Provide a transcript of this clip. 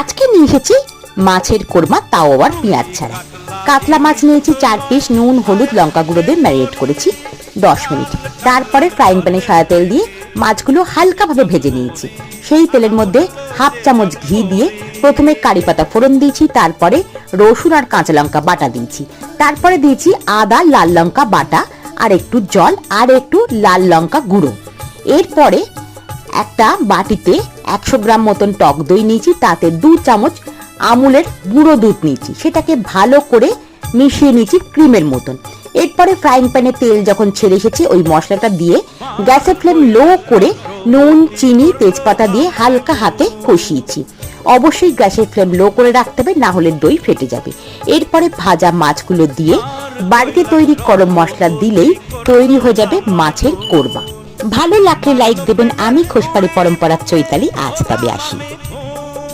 আজকে নিয়ে এসেছি মাছের কোরমা, তাও আবার পেঁয়াজ ছাড়া। কাতলা মাছ নিয়েছি চার পিস, নুন, হলুদ, লঙ্কা গুঁড়ো দিয়ে ম্যারিনেট করেছি দশ মিনিট। তারপরে ফ্রাইং প্যানে সাদা তেল দিয়ে মাছগুলো হালকাভাবে ভেজে নিয়েছি। সেই তেলের মধ্যে হাফ চামচ ঘি দিয়ে প্রথমে কারি পাতা ফোড়ন দিয়েছি, তারপরে রসুন আর কাঁচা লঙ্কা বাটা দিয়েছি। তারপরে দিয়েছি আদা, লাল লঙ্কা বাটা আর একটু জল আর একটু লাল লঙ্কা গুঁড়ো। এরপরে একটা বাটিতে একশো গ্রাম মতন টক দই নিয়েছি, তাতে দু চামচ আমুলের গুঁড়ো দুধ নিয়েছি। সেটাকে ভালো করে মিশিয়ে নিয়েছি ক্রিমের মতন। এরপরে ফ্রাইং প্যানে তেল যখন ছেড়ে এসেছে, ওই মশলাটা দিয়ে গ্যাসের ফ্লেম লো করে নুন, চিনি, তেজপাতা দিয়ে হালকা হাতে কষিয়েছি। অবশ্যই গ্যাসের ফ্লেম লো করে রাখতে হবে, না হলে দই ফেটে যাবে। এরপরে ভাজা মাছগুলো দিয়ে বাড়িতে তৈরি গরম মশলা দিলেই তৈরি হয়ে যাবে মাছের কোরমা। লাগলে লাইক দেবেন আমি খোসপাড়ি পরম্পরার চৈতালি আজ তবে আসি।